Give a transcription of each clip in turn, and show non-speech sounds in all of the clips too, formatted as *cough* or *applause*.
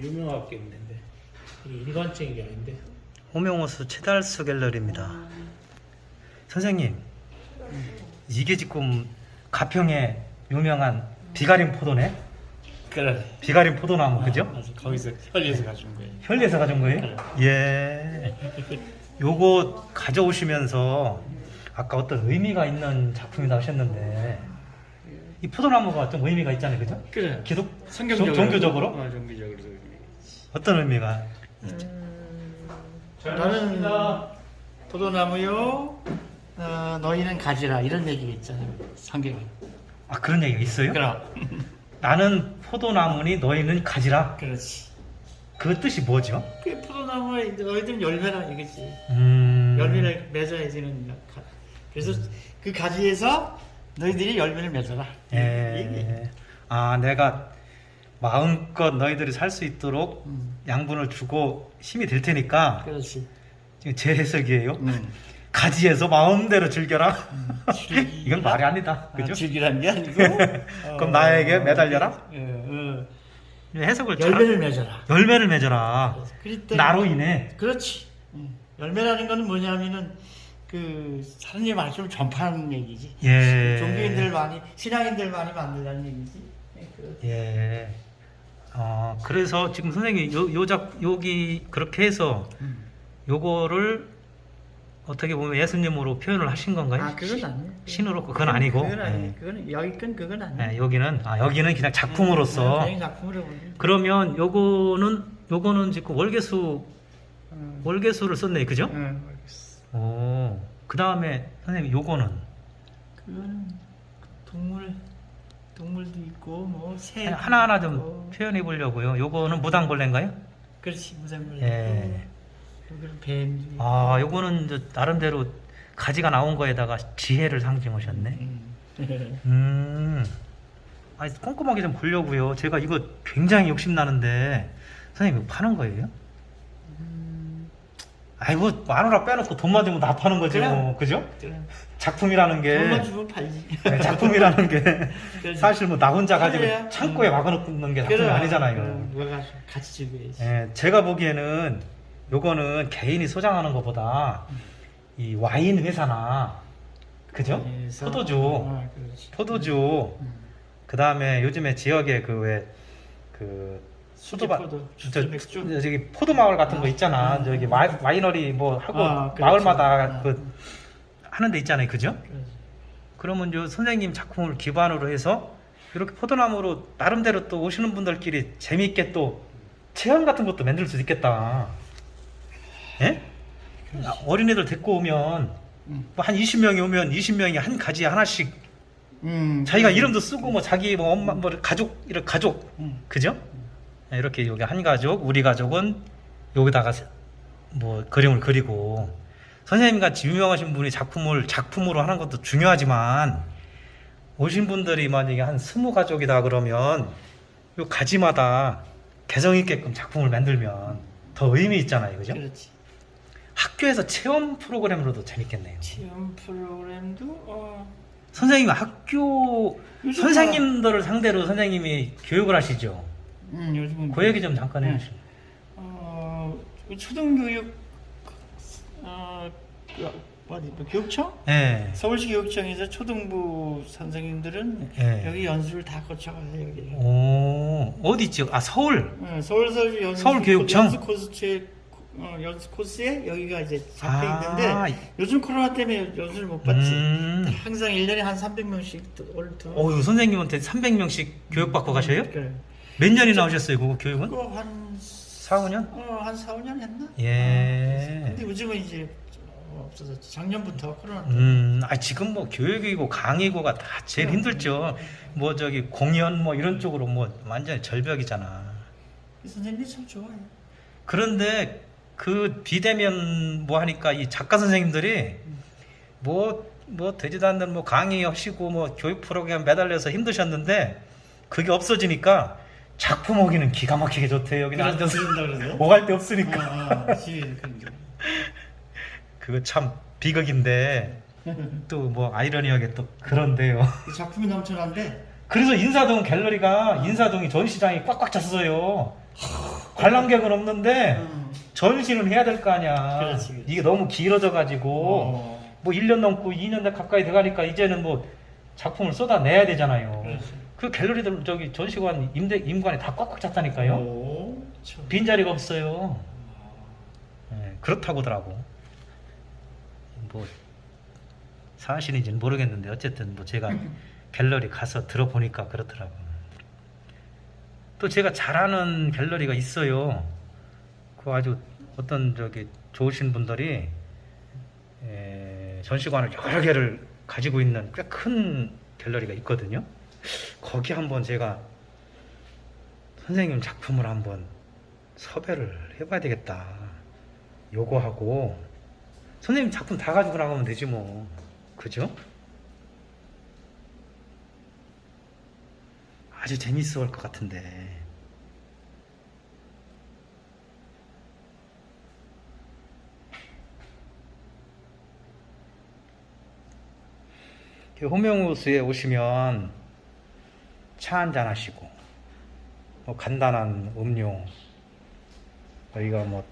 유명하게 있는데 일반적인 게 아닌데 호명호수 최달수 갤러리입니다. 선생님, 이게 지금 가평의 유명한 비가림 포도네? 그래 비가림 포도나무, 그죠? 맞아 거기서 혈리에서 가져온 거예요 현리에서 가져온 거예요? 예. *laughs* 요거 가져오시면서 아까 어떤 의미가 있는 작품이다 하셨는데 이 포도나무가 좀 의미가 있잖아요, 그죠? 그래 기독 성경적으로 종- 종교적으로 어, 종교적으로 어떤 의미가? 나는 포도나무요 어, 너희는 가지라 이런 얘기가 있잖아요 성경에 아 그런 얘기가 있어요? 그럼 *laughs* 나는 포도나무니 너희는 가지라. 그렇지 그 뜻이 뭐죠? 그 포도나무에 너희들은 열매라 이거지 음. 열매를 맺어야 되는 가- 그래서 그 가지에서 너희들이 열매를 맺어라. 예. 아 내가 마음껏 너희들이 살 수 있도록 음, 양분을 주고 힘이 될 테니까 그렇지 지금 제 해석이에요. 음. 가지에서 마음대로 즐겨라. 즐기라. *laughs* 이건 말이 아니다. 아, 그죠? 즐기라는 게 아니고 *laughs* 그럼 나에게 매달려라? 어, 어. 해석을 잘 열매를 맺어라 열매를 맺어라. 그랬더니 나로 인해 그렇지 음. 열매라는 거는 뭐냐면은 그 하나님의 말씀을 전파하는 얘기지 예. 종교인들 많이 신앙인들 많이 만들라는 얘기지 네, 그렇지. 예. 어 그래서 지금 선생님 요, 요 작 여기 그렇게 해서 음. 요거를 어떻게 보면 예수님으로 표현을 하신 건가요? 아 그건 아니에요 신으로 그건 아니고. 그건 아니에요 예. 그건 여기 건 그건 아니에요 예, 여기는 아 여기는 그냥 작품으로서 그냥 작품으로 보는 그러면 요거는 요거는 지금 월계수 음. 월계수를 썼네 그죠? 응, 알겠어. 오. 그 다음에 선생님 요거는 그거는 동물 동물도 있고 뭐새 하나하나 좀 표현해 보려고요. 요거는 무당벌레인가요? 그렇지 무상물 예. 여기는 있고 아, 요거는 저 나름대로 가지가 나온 거에다가 지혜를 상징하셨네. 음. *laughs* 음. 아니 꼼꼼하게 좀 보려고요. 제가 이거 굉장히 욕심 나는데 선생님 이거 파는 거예요? 아이고 마누라 빼놓고 돈만 주면 다 파는 거지 그래. 뭐 그죠? 그래. 작품이라는 게 돈만 주면 팔지 네, 작품이라는 게 *laughs* 그렇지. 사실 뭐 나 혼자 가지고 그래요. 창고에 음. 막아놓는 게 작품이 그래. 아니잖아요. 어, 누가 가서 같이 즐겨야지 예, 제가 보기에는 요거는 개인이 소장하는 것보다 이 와인 회사나 그죠? 그래서- 포도주, 아, 그렇지. 포도주. 음. 그 다음에 요즘에 지역에 그 왜 그 수도바 포도, 저, 맥주. 저- 저기 포도 마을 같은 거 아, 있잖아. 아, 저기 아. 와, 와이너리 뭐 하고 아, 그렇지. 마을마다 아. 그 하는 데 있잖아요. 그죠? 그렇지. 그러면 요 선생님 작품을 기반으로 해서 이렇게 포도나무로 나름대로 또 오시는 분들끼리 재미있게 또 체험 같은 것도 만들 수 있겠다. 예? 아, 어린애들 데리고 오면 음. 뭐 한 20명이 오면 20명이 한 가지에 하나씩 음, 자기가 그렇지. 이름도 쓰고 뭐 자기 뭐 엄마 뭐 가족 이런 가족 음. 그죠? 이렇게 여기 한 가족 우리 가족은 여기다가 뭐 그림을 그리고 선생님 같이 유명하신 분이 작품을 작품으로 하는 것도 중요하지만 오신 분들이 만약에 한 스무 가족이다 그러면 요 가지마다 개성 있게끔 작품을 만들면 더 의미 있잖아요, 그죠? 그렇지. 학교에서 체험 프로그램으로도 재밌겠네요. 체험 프로그램도 어, 선생님 학교 요즘 선생님들을 상대로 선생님이 교육을 하시죠. 음, 요즘은 그 얘기 좀 잠깐 네. 해주시죠. 어, 그 초등교육 어, 그, 어디 뭐 교육청? 예. 서울시 교육청에서 초등부 선생님들은 예. 여기 연수를 다 거쳐가요 여기. 오 어디 있죠? 아 서울. 어, 서울서 연수 서울 교육청? 연수 코스에 어, 연수 코스에 여기가 이제 잡혀 아, 있는데 요즘 코로나 때문에 연수를 못 받지. 음. 항상 1년에 한 300명씩 올 들. 어유 선생님한테 300명씩 교육 받고 가셔요? 그래. 몇 년이나 하셨어요? 그거 교육은? 그거 한 4, 5년? 어, 한 4, 5년 했나? 예. 근데 요즘은 이제 없어졌지. 작년부터 코로나 때. 음, 아 지금 뭐 교육이고 강의고가 다 제일 그럼. 힘들죠. 뭐 저기 공연 뭐 이런 쪽으로 뭐 완전히 절벽이잖아. 이 선생님이 참 좋아요. 그런데 그 비대면 뭐 하니까 이 작가 선생님들이 뭐, 뭐 되지도 않는 뭐 강의하시고 뭐 교육 프로그램 매달려서 힘드셨는데 그게 없어지니까 작품 오기는 기가 막히게 좋대요. 그냥 앉아서 그러세요? 오갈 데 없으니까. 아, 아, 지, 그런데. *laughs* 그거 참 비극인데 또 뭐 아이러니하게 또 그런데요. 이 작품이 넘쳐난데 그래서 인사동 갤러리가 인사동이 전시장이 꽉꽉 찼어요. 관람객은 없는데 음. 전시는 해야 될 거 아니야. 그렇지, 그렇지. 이게 너무 길어져 가지고 어. 뭐 1년 넘고 2년 가까이 돼 가니까 이제는 뭐 작품을 쏟아내야 되잖아요. 그렇지. 그 갤러리들 저기 전시관 임대 임관이 다 꽉꽉 찼다니까요. 오, 참. 빈자리가 없어요. 예, 그렇다고더라고. 뭐 사실인지는 모르겠는데 어쨌든 뭐 제가 *laughs* 갤러리 가서 들어보니까 그렇더라고. 또 제가 잘하는 갤러리가 있어요. 그 아주 어떤 저기 좋으신 분들이 에, 전시관을 여러 개를 가지고 있는 꽤 큰 갤러리가 있거든요. 거기 한번 제가 선생님 작품을 한번 섭외를 해봐야 되겠다. 요거 하고 선생님 작품 다 가지고 나가면 되지 뭐. 그죠? 아주 재밌어 할 것 같은데. 호명호수에 오시면 차 한잔 하시고 뭐 간단한 음료 여기가 뭐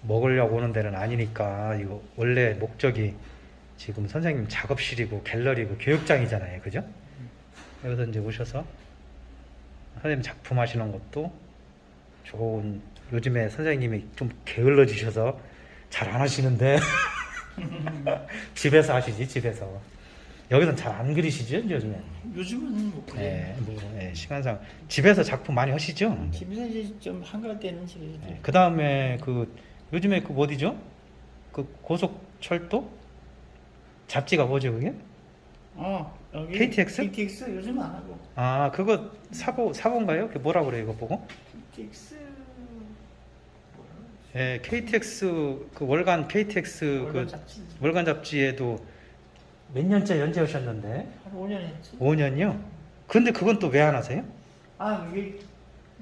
먹으려고 오는 데는 아니니까 이거 원래 목적이 지금 선생님 작업실이고 갤러리고 교육장이잖아요. 그죠? 여기서 이제 오셔서 선생님 작품 하시는 것도 좋은 요즘에 선생님이 좀 게을러지셔서 잘 안 하시는데. *laughs* 집에서 하시지 집에서 여기서는 잘 안 그리시죠 요즘에 요즘은 뭐 그래. 예, 뭐 예, 시간상 집에서 작품 많이 하시죠? 집에서 이제 좀 한가할 때는 집에서. 네. 그 다음에 그 요즘에 그 어디죠? 그 고속철도 잡지가 뭐죠 그게? 어, 여기 KTX? KTX 요즘 안 하고. 아 그거 사고 사고인가요? 그게 뭐라 그래요 이거 보고? KTX 예, KTX 그 월간 KTX 월간 그 잡지 월간 잡지에도 몇 년째 연재하셨는데 한 5년 했지. 5년요? 근데 그건 또 왜 안 하세요? 아, 이게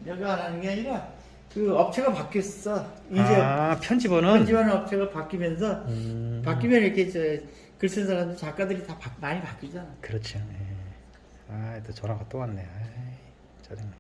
내가 안 하는 게 아니라 그 업체가 바뀌었어. 이제 아 편집원은 편집하는 업체가 바뀌면서 음, 바뀌면 이렇게 글쓴 사람들 작가들이 다 바- 많이 바뀌잖아. 그렇죠. 예. 아, 또 전화가 또 왔네. 아이, 짜증나.